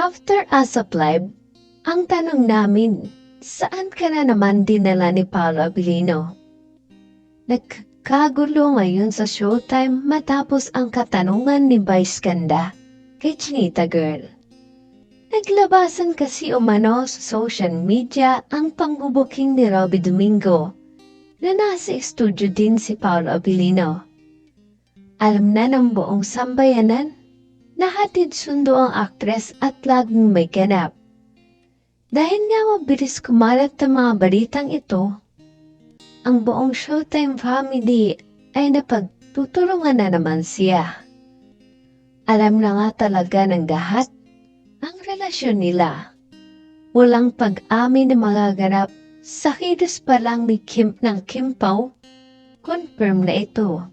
After ASAP Live, ang tanong namin, saan ka na naman dinala ni Paolo Abilino? Nagkagulo ngayon sa showtime matapos ang katanungan ni Vice Ganda kay Chinita Girl. Naglabasan kasi umano sa social media ang pangbubuking ni Robby Domingo na nasa studio din si Paolo Abilino. Alam na ng buong sambayanan Nahatid sundo ang aktres at laging may ganap. Dahil nga mabilis kumalat ang mga balitang ito, ang buong Showtime family ay napagtutulungan na naman siya. Alam na nga talaga ng lahat ang relasyon nila. Walang pag-amin ng mga ganap sa kilos pa lang ni Kim ng Kim Pao, confirm na ito.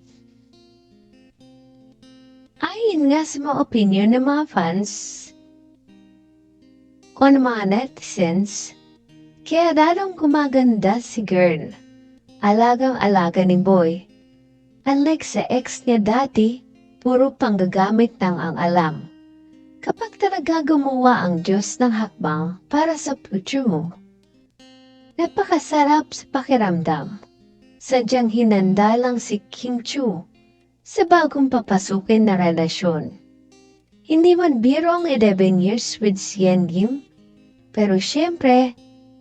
Ayon nga sa mga opinion ng mga fans o ng mga netizens, kaya lalong gumaganda si girl. Alagang-alaga ni boy. Unlike sa ex niya dati, puro panggagamit ng ang alam. Kapag talaga gumawa ang Diyos ng hakbang para sa future mo, napakasarap sa pakiramdam. Sadyang hinanda lang si Kim Chu sa bagong papasukin na relasyon. Hindi man biro ang 11 years with Sien Lim, pero syempre,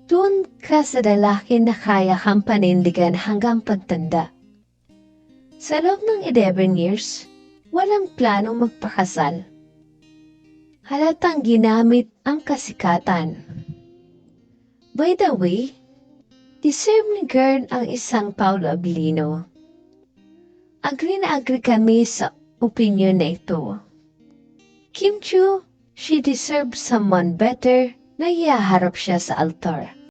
doon ka sa lalaki na kaya kang panindigan hanggang pagtanda. Sa loob ng 11 years, walang planong magpakasal. Halatang ginamit ang kasikatan. By the way, deserve ni girl ang isang Paolo Abilino. Agree na agree kami sa opinion na ito. Kim Chu, she deserves someone better na ihaharap siya sa altar.